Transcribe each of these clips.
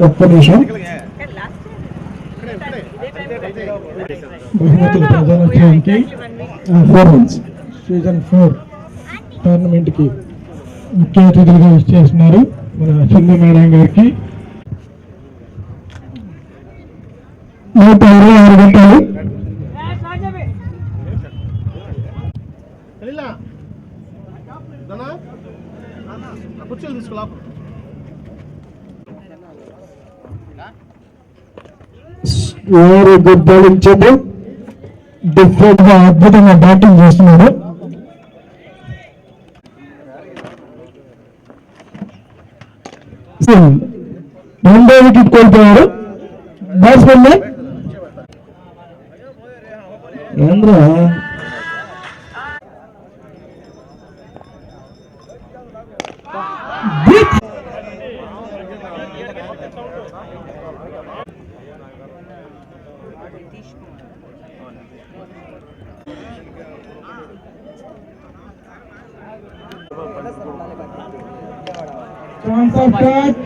ఒక్క నిమిషం బహుమతుల ప్రధానోత్సవానికి ఫోర్ మంత్స్ సీజన్ ఫోర్ టోర్నమెంట్కి ముఖ్య అతిథులుగా ఇచ్చేస్తున్నారు మన సింధు మేడం గారికి. నూట ఇరవై ఆరు గంటలు. కూర్చొని దానా తీసుకురా వెరీ గుడ్ బౌలింగ్ డిఫరెంట్గా అద్భుతంగా బ్యాటింగ్ చేస్తున్నాడు. రెండో వికెట్ కోల్పోయారు బ్యాట్స్మెన్ ఏంద్రా? Chance of catch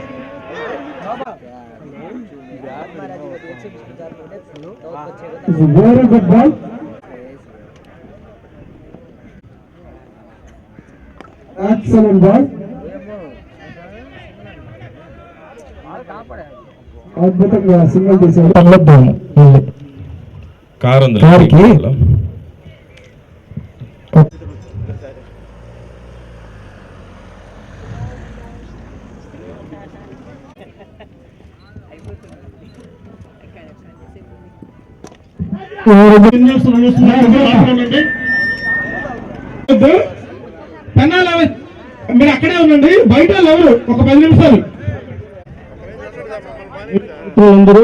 very good ball excellent ball అద్భుతంగా సింగిల్ తీశారు తగలద్దాము కారు ఉంది కార్కి? పెన్నాలు మీరు అక్కడే ఉండండి బయట ఎవరు ఒక పది నిమిషాలు అందరూ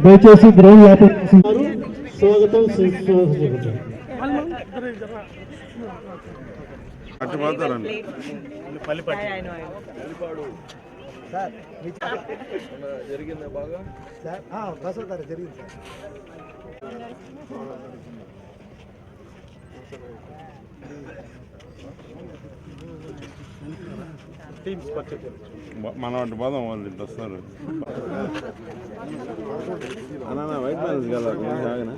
దయచేసి గ్రౌండ్ లోపల స్వాగతం సుస్వాగతం అట్టుపోతారండి మన అటు పోదాం వాళ్ళు ఇంత వస్తారు. అన్న వైట్ బ్యాలెన్స్ కదా సాగనా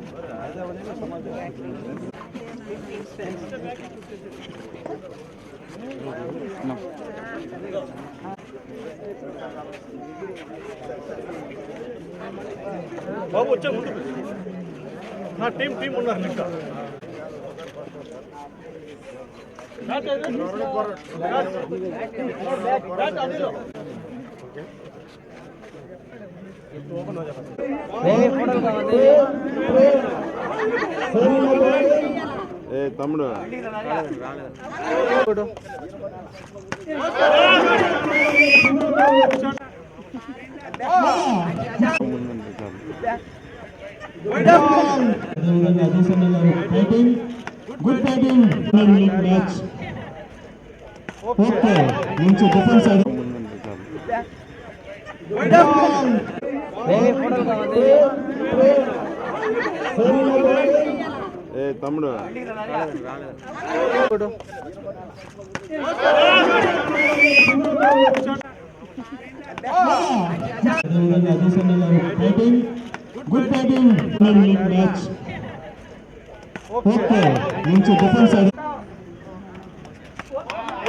బాబు వచ్చే ముందు. నా టీం టీం ఉన్నారు లెక్క ఏ తమ్ముడు గుడ్ బ్యాటింగ్ మ్యాచ్ ఓకే మంచి డిఫెన్స్ అది ఏ తమ్ముడు గుడ్ బ్యాటింగ్ మ్యాచ్ ఓకే మంచి డిఫెన్స్ అది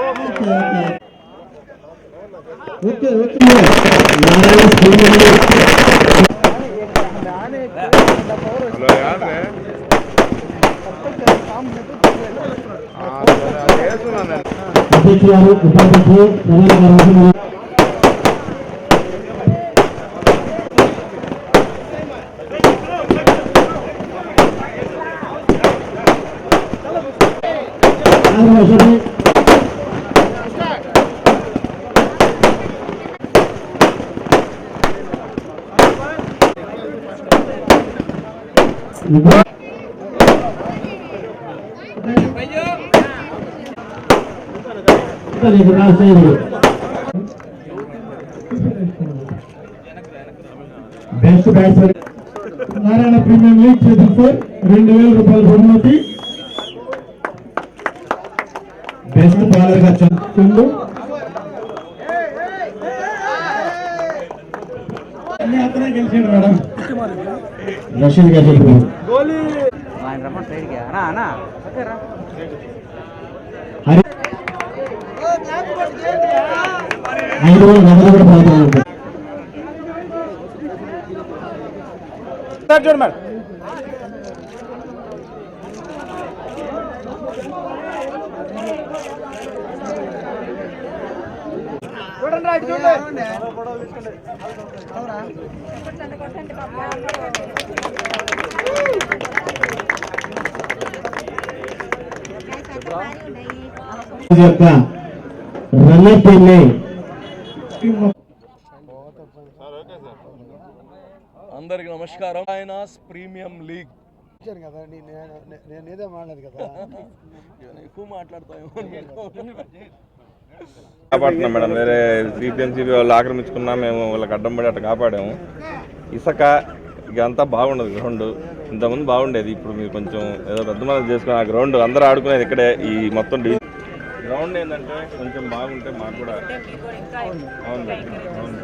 okay okay okay okay Narayana speed hello యాడ్రే ఆ, సరే, అది వేస్తున్నాను నేను. అధ్యక్షులు ఉపాధ్యక్షులు best batsmen Narayana premium league season four రెండు వేల రూపాయల బహుమతి బెస్ట్ బౌలర్గా చందు అతనే గెలిచాడు మేడం రషీద్ గారు చెప్పు ఐదు వేల నగదు కూడా పోతుంది చూడు మేడం చూడండి రా, ఇటు చూడండి యొక్క అందరికి నమస్కారం. ఫైనాన్స్ ప్రీమియం లీగ్ కదా ఏదో మాట్లాడదు కదా. ఎక్కువ మాట్లాడతాయేమో కాపాడుతున్నాం మేడం. వేరే సిపిఎన్సీబీ వాళ్ళు ఆక్రమించుకున్నా మేము వాళ్ళకి అడ్డం పడి అట్లా కాపాడాము. ఇసుక ఇక అంతా బాగుండదు గ్రౌండ్ ఇంతకుముందు బాగుండేది. ఇప్పుడు మీరు కొంచెం ఏదో పెద్ద మనం చేసుకుని ఆ గ్రౌండ్ అందరూ ఆడుకునేది ఇక్కడే ఈ మొత్తం గ్రౌండ్ ఏంటంటే కొంచెం బాగుంటే మాకు కూడా అవును మేడం,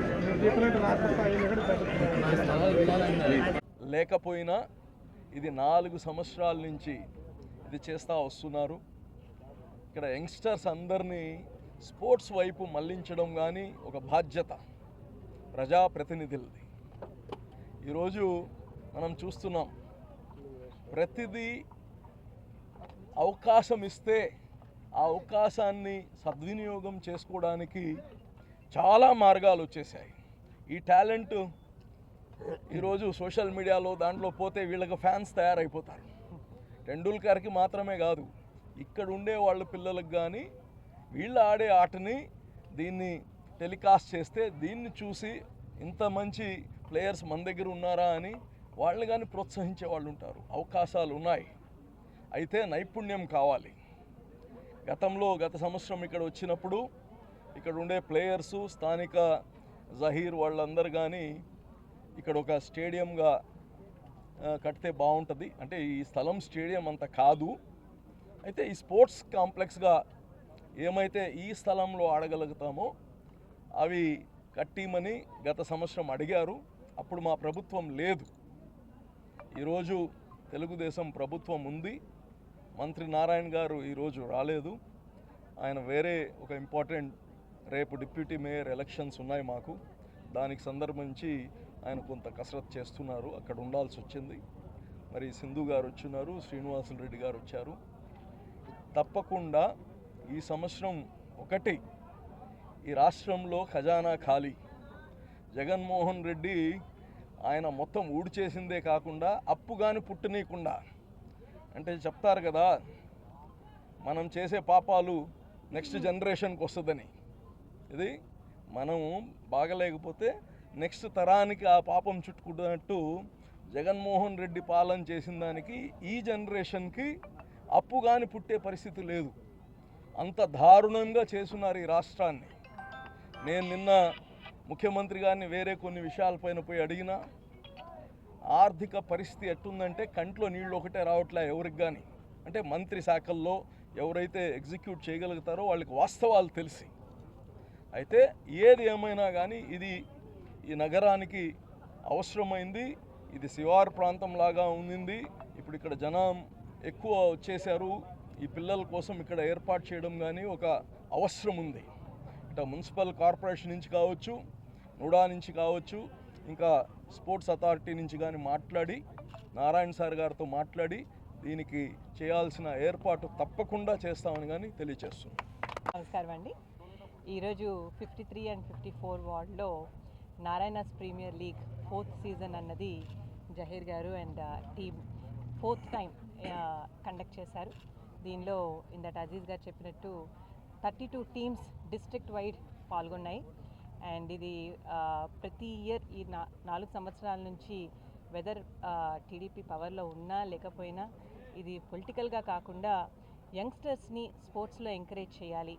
లేకపోయినా ఇది నాలుగు సంవత్సరాల నుంచి ఇది చేస్తూ వస్తున్నారు. ఇక్కడ యంగ్స్టర్స్ అందరినీ స్పోర్ట్స్ వైపు మళ్ళించడం కానీ ఒక బాధ్యత ప్రజాప్రతినిధులది. ఈరోజు మనం చూస్తున్నాం ప్రతిదీ అవకాశం ఇస్తే ఆ అవకాశాన్ని సద్వినియోగం చేసుకోవడానికి చాలా మార్గాలు వచ్చేసాయి ఈ టాలెంట్ ఈరోజు సోషల్ మీడియాలో దాంట్లో పోతే వీళ్ళకి ఫ్యాన్స్ తయారైపోతారు. టెండూల్కర్కి మాత్రమే కాదు ఇక్కడ ఉండే వాళ్ళ పిల్లలకు కానీ వీళ్ళు ఆడే ఆటని దీన్ని టెలికాస్ట్ చేస్తే దీన్ని చూసి ఇంత మంచి ప్లేయర్స్ మన దగ్గర ఉన్నారా అని వాళ్ళు కానీ ప్రోత్సహించే వాళ్ళు ఉంటారు. అవకాశాలు ఉన్నాయి. అయితే నైపుణ్యం కావాలి. గతంలో గత సంవత్సరం ఇక్కడ వచ్చినప్పుడు ఇక్కడ ఉండే ప్లేయర్సు స్థానిక జహీర్ వాళ్ళందరూ కానీ ఇక్కడ ఒక స్టేడియంగా కడితే బాగుంటుంది. అంటే ఈ స్థలం స్టేడియం అంత కాదు. అయితే ఈ స్పోర్ట్స్ కాంప్లెక్స్గా ఏమైతే ఈ స్థలంలో ఆడగలుగుతామో అవి కట్టిమని గత సంవత్సరం అడిగారు. అప్పుడు మా ప్రభుత్వం లేదు. ఈరోజు తెలుగుదేశం ప్రభుత్వం ఉంది. మంత్రి నారాయణ గారు ఈరోజు రాలేదు. ఆయన వేరే ఒక ఇంపార్టెంట్ రేపు డిప్యూటీ మేయర్ ఎలక్షన్స్ ఉన్నాయి మాకు. దానికి సందర్భించి ఆయన కొంత కసరత్ చేస్తున్నారు. అక్కడ ఉండాల్సి వచ్చింది. మరి సింధు గారు వచ్చినారు. శ్రీనివాసులు రెడ్డి గారు వచ్చారు. తప్పకుండా ఈ సంవత్సరం ఒకటి ఈ రాష్ట్రంలో ఖజానా ఖాళీ. జగన్మోహన్ రెడ్డి ఆయన మొత్తం ఊడ్చేసిందే కాకుండా అప్పు కానీ పుట్టనీయకుండా. అంటే చెప్తారు కదా మనం చేసే పాపాలు నెక్స్ట్ జనరేషన్కి వస్తుందని. ఇది మనం బాగలేకపోతే నెక్స్ట్ తరానికి ఆ పాపం చుట్టుకుంటున్నట్టు జగన్మోహన్ రెడ్డి పాలన చేసిన దానికి ఈ జనరేషన్కి అప్పు కానీ పుట్టే పరిస్థితి లేదు. అంత దారుణంగా చేస్తున్నారు ఈ రాష్ట్రాన్ని. నేను నిన్న ముఖ్యమంత్రి గారిని వేరే కొన్ని విషయాలపైన పోయి అడిగినా ఆర్థిక పరిస్థితి ఎట్టుందంటే కంట్లో నీళ్ళు ఒకటే రావట్లే ఎవరికి కానీ అంటే మంత్రి శాఖల్లో ఎవరైతే ఎగ్జిక్యూట్ చేయగలుగుతారో వాళ్ళకి వాస్తవాలు తెలిసి. అయితే ఏది ఏమైనా కానీ ఇది ఈ నగరానికి అవసరమైంది ఇది శివారు ప్రాంతంలాగా ఉండింది ఇప్పుడు ఇక్కడ జనం ఎక్కువ వచ్చేసారు ఈ పిల్లల కోసం ఇక్కడ ఏర్పాటు చేయడం కానీ ఒక అవసరం ఉంది. ఇట మున్సిపల్ కార్పొరేషన్ నుంచి కావచ్చు నుడా నుంచి కావచ్చు ఇంకా స్పోర్ట్స్ అథారిటీ నుంచి కానీ మాట్లాడి నారాయణ సార్ గారితో మాట్లాడి దీనికి చేయాల్సిన ఏర్పాటు తప్పకుండా చేస్తామని కానీ తెలియజేస్తున్నాం నమస్కారం అండి. ఈరోజు fifty three and fifty four వార్డ్లో Narayana's premier league fourth season అన్నది Zaheer garu and team fourth time conduct చేశారు. దీనిలో ఇందట అజీజ్ గారు చెప్పినట్టు thirty two teams district wide పాల్గొన్నాయి. And ఇది ప్రతి ఇయర్ ఈ నా నాలుగు సంవత్సరాల నుంచి వెదర్ టీడీపీ పవర్లో ఉన్నా లేకపోయినా ఇది పొలిటికల్గా కాకుండా యంగ్స్టర్స్ని స్పోర్ట్స్లో ఎంకరేజ్ చేయాలి.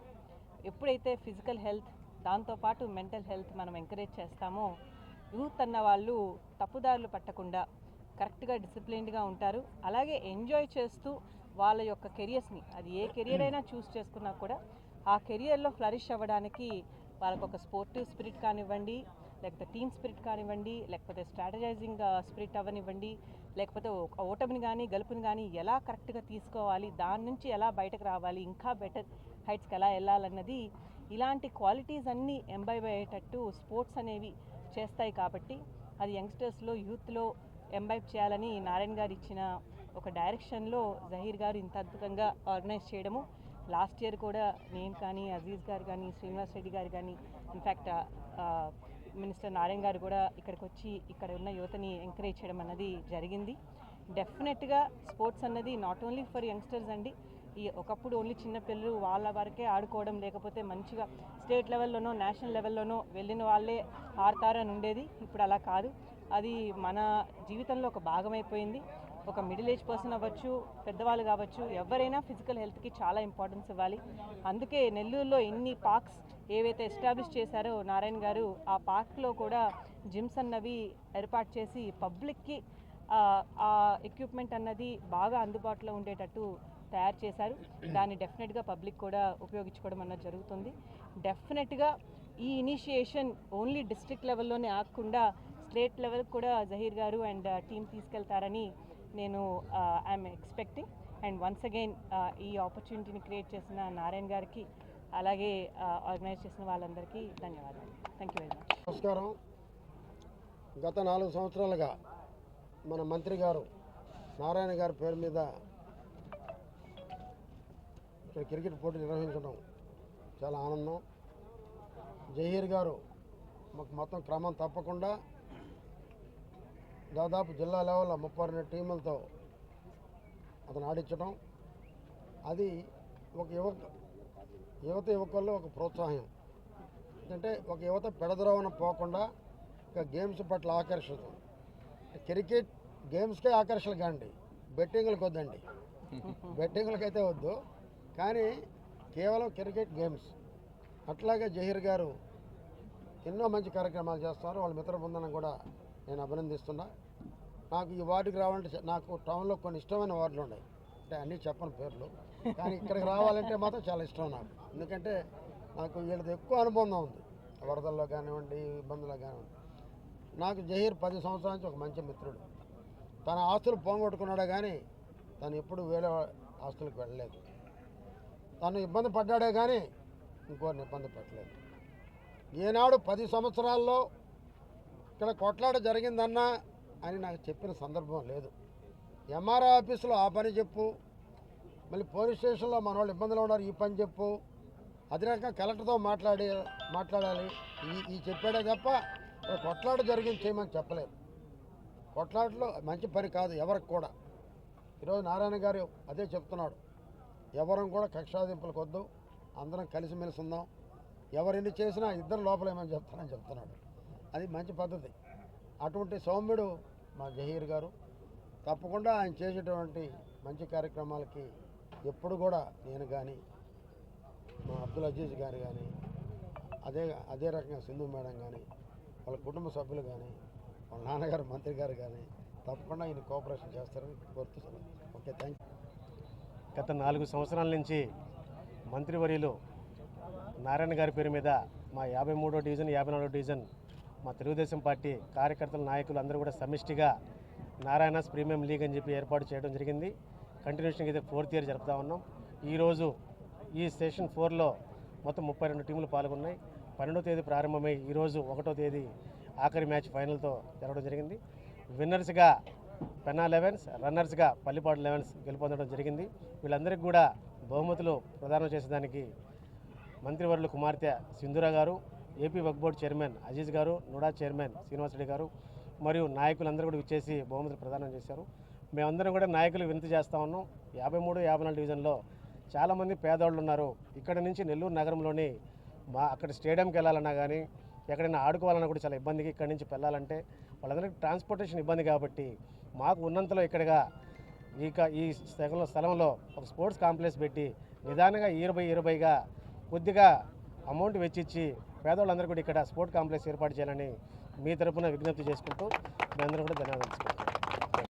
ఎప్పుడైతే ఫిజికల్ హెల్త్ దాంతోపాటు మెంటల్ హెల్త్ మనం ఎంకరేజ్ చేస్తామో యూత్ అన్న వాళ్ళు తప్పుదారులు పట్టకుండా కరెక్ట్గా డిసిప్లిన్డ్గా ఉంటారు. అలాగే ఎంజాయ్ చేస్తూ వాళ్ళ యొక్క కెరియర్స్ని అది ఏ కెరియర్ అయినా చూస్ చేసుకున్నా కూడా ఆ కెరియర్లో ఫ్లరిష్ అవ్వడానికి వాళ్ళకు ఒక స్పోర్టివ్ స్పిరిట్ కానివ్వండి లేకపోతే టీమ్ స్పిరిట్ కానివ్వండి లేకపోతే స్ట్రాటజైజింగ్ స్పిరిట్ అవ్వనివ్వండి లేకపోతే ఒక ఓటమిని కానీ గెలుపుని కానీ ఎలా కరెక్ట్గా తీసుకోవాలి దాని నుంచి ఎలా బయటకు రావాలి ఇంకా బెటర్ హైట్స్కి ఎలా వెళ్ళాలన్నది ఇలాంటి క్వాలిటీస్ అన్నీ ఎంబైబ్ అయ్యేటట్టు స్పోర్ట్స్ అనేవి చేస్తాయి కాబట్టి అది యంగ్స్టర్స్లో యూత్లో ఎంబైబ్ చేయాలని నారాయణ గారు ఇచ్చిన ఒక డైరెక్షన్లో జహీర్ గారు ఇంత అద్భుతంగా ఆర్గనైజ్ చేయడము. లాస్ట్ ఇయర్ కూడా నేను కానీ అజీజ్ గారు కానీ శ్రీనివాస్ రెడ్డి గారు కానీ ఇన్ఫ్యాక్ట్ మినిస్టర్ నారాయణ గారు కూడా ఇక్కడికి వచ్చి ఇక్కడ ఉన్న యువతని ఎంకరేజ్ చేయడం అన్నది జరిగింది. డెఫినెట్గా స్పోర్ట్స్ అన్నది నాట్ ఓన్లీ ఫర్ యంగ్స్టర్స్ అండి ఈ ఒకప్పుడు ఓన్లీ చిన్న పిల్లలు వాళ్ళ వరకే ఆడుకోవడం లేకపోతే మంచిగా స్టేట్ లెవెల్లోనో నేషనల్ లెవెల్లోనో వెళ్ళిన వాళ్ళే ఆడతారని ఉండేది. ఇప్పుడు అలా కాదు. అది మన జీవితంలో ఒక భాగమైపోయింది. ఒక మిడిల్ ఏజ్ పర్సన్ అవ్వచ్చు పెద్దవాళ్ళు కావచ్చు ఎవరైనా ఫిజికల్ హెల్త్కి చాలా ఇంపార్టెన్స్ ఇవ్వాలి. అందుకే నెల్లూరులో ఎన్ని పార్క్స్ ఏవైతే ఎస్టాబ్లిష్ చేశారో నారాయణ గారు ఆ పార్క్లో కూడా జిమ్స్ అన్నవి ఏర్పాటు చేసి పబ్లిక్కి ఆ ఎక్విప్మెంట్ అన్నది బాగా అందుబాటులో ఉండేటట్టు తయారు చేశారు. దాన్ని డెఫినెట్గా పబ్లిక్ కూడా ఉపయోగించుకోవడం అన్నది జరుగుతుంది. డెఫినెట్గా ఈ ఇనిషియేషన్ ఓన్లీ డిస్ట్రిక్ట్ లెవెల్లోనే ఆగకుండా స్టేట్ లెవెల్ కూడా జహీర్ గారు అండ్ టీం తీసుకెళ్తారని నేను I'm expecting and once again ఈ ఆపర్చునిటీని క్రియేట్ చేసిన నారాయణ గారికి అలాగే ఆర్గనైజ్ చేసిన వాళ్ళందరికీ ధన్యవాదాలు. థ్యాంక్ యూ వెరీ మచ్ నమస్కారం. గత నాలుగు సంవత్సరాలుగా మన మంత్రి గారు నారాయణ గారి పేరు మీద ఇక్కడ క్రికెట్ పోటీ నిర్వహించడం చాలా ఆనందం. జహీర్ గారు మాకు మొత్తం క్రమం తప్పకుండా దాదాపు జిల్లా లెవెల్లో ముప్పై రెండు టీములతో అతను ఆడించడం అది ఒక యువక యువత యువకుల్లో ఒక ప్రోత్సాహం. అంటే ఒక యువత పెడద్రోవన పోకుండా ఇక గేమ్స్ పట్ల ఆకర్షితం. క్రికెట్ గేమ్స్కే ఆకర్షణ కాండి బెట్టింగ్లకు వద్దండి. బెట్టింగ్లకు అయితే వద్దు. కానీ కేవలం క్రికెట్ గేమ్స్. అట్లాగే జహీర్ గారు ఎన్నో మంచి కార్యక్రమాలు చేస్తారు. వాళ్ళ మిత్ర బృందనం కూడా నేను అభినందిస్తున్నా. నాకు ఈ వార్డుకి రావాలంటే నాకు టౌన్లో కొన్ని ఇష్టమైన వార్డులు ఉన్నాయి. అంటే అన్నీ చెప్పని పేర్లు. కానీ ఇక్కడికి రావాలంటే మాత్రం చాలా ఇష్టం నాకు. ఎందుకంటే నాకు వీళ్ళతో ఎక్కువ అనుబంధం ఉంది. వరదల్లో కానివ్వండి ఇబ్బందుల్లో కానివ్వండి. నాకు జహీర్ పది సంవత్సరాల నుంచి ఒక మంచి మిత్రుడు. తన ఆస్తులు పోగొట్టుకున్నాడు కానీ తను ఎప్పుడు వేరే ఆస్తులకు వెళ్ళలేదు. తను ఇబ్బంది పడ్డాడే కానీ ఇంకోరిని ఇబ్బంది పెట్టలేదు. ఏనాడు పది సంవత్సరాల్లో ఇక్కడ కొట్లాట జరిగిందన్నా అని నాకు చెప్పిన సందర్భం లేదు. ఎంఆర్ఓ ఆఫీసులో ఆ పని చెప్పు. మళ్ళీ పోలీస్ స్టేషన్లో మన వాళ్ళు ఇబ్బందులు ఉన్నారు ఈ పని చెప్పు. అదే రకంగా కలెక్టర్తో మాట్లాడి మాట్లాడాలి. ఈ ఈ చెప్పాడే తప్ప కొట్లాట జరిగింది చేయమని చెప్పలేదు. కొట్లాటలో మంచి పని కాదు ఎవరికి కూడా. ఈరోజు నారాయణ గారు అదే చెప్తున్నాడు. ఎవరం కూడా కక్షాదింపులకు వద్దు అందరం కలిసిమెలిసి ఉందాం. ఎవరెన్ని చేసినా ఇద్దరు లోపలేమని చెప్తానని చెప్తున్నాడు. అది మంచి పద్ధతి. అటువంటి సౌమ్యుడు మా జహీర్ గారు. తప్పకుండా ఆయన చేసేటువంటి మంచి కార్యక్రమాలకి ఎప్పుడు కూడా నేను కానీ మా అబ్దుల్ అజీజ్ గారు కానీ అదే అదే రకంగా సింధు మేడం కానీ వాళ్ళ కుటుంబ సభ్యులు కానీ వాళ్ళ నాన్నగారు మంత్రి గారు కానీ తప్పకుండా ఈయన కోఆపరేషన్ చేస్తారని కోరుతున్నాను ఓకే థ్యాంక్ యూ. గత నాలుగు సంవత్సరాల నుంచి మంత్రివర్యులు నారాయణ గారి పేరు మీద మా యాభై మూడో డివిజన్ యాభై నాలుగో డివిజన్ మా తెలుగుదేశం పార్టీ కార్యకర్తల నాయకులు అందరూ కూడా సమిష్టిగా నారాయణస్ ప్రీమియం లీగ్ అని చెప్పి ఏర్పాటు చేయడం జరిగింది. కంటిన్యూషన్గా అయితే ఫోర్త్ ఇయర్ జరుపుతా ఉన్నాం. ఈరోజు ఈ సెషన్ ఫోర్లో మొత్తం ముప్పై రెండు టీములు పాల్గొన్నాయి. పన్నెండో తేదీ ప్రారంభమై ఈరోజు ఒకటో తేదీ ఆఖరి మ్యాచ్ ఫైనల్తో జరగడం జరిగింది. విన్నర్స్గా పెన్నా లెవెన్స్ రన్నర్స్గా పల్లిపాడు లెవెన్స్ గెలుపొందడం జరిగింది. వీళ్ళందరికీ కూడా బహుమతులు ప్రదానం చేసేదానికి మంత్రివర్యులు కుమార్తె సింధురా గారు ఏపీ వక్ బోర్డు చైర్మన్ అజీజ్ గారు నుడా చైర్మన్ శ్రీనివాసరెడ్డి గారు మరియు నాయకులందరూ కూడా విచ్చేసి బహుమతులు ప్రదానం చేశారు. మేమందరం కూడా నాయకులు వినతి చేస్తా ఉన్నాం. యాభై మూడు యాభై నాలుగు డివిజన్లో చాలామంది పేదవాళ్ళు ఉన్నారు. ఇక్కడ నుంచి నెల్లూరు నగరంలోని మా అక్కడ స్టేడియంకి వెళ్ళాలన్నా కానీ ఎక్కడైనా ఆడుకోవాలన్నా కూడా చాలా ఇబ్బందికి ఇక్కడ నుంచి వెళ్ళాలంటే వాళ్ళందరికీ ట్రాన్స్పోర్టేషన్ ఇబ్బంది కాబట్టి మాకు ఉన్నంతలో ఇక్కడగా ఇక ఈ స్థలంలో స్థలంలో ఒక స్పోర్ట్స్ కాంప్లెక్స్ పెట్టి నిదానంగా ఇరవై ఇరవైగా కొద్దిగా అమౌంట్ వెచ్చిచ్చి పేదవాళ్ళందరూ కూడా ఇక్కడ స్పోర్ట్ కాంప్లెక్స్ ఏర్పాటు చేయాలని మీ తరపున విజ్ఞప్తి చేసుకుంటూ మీ అందరూ కూడా ధన్యవాదాలు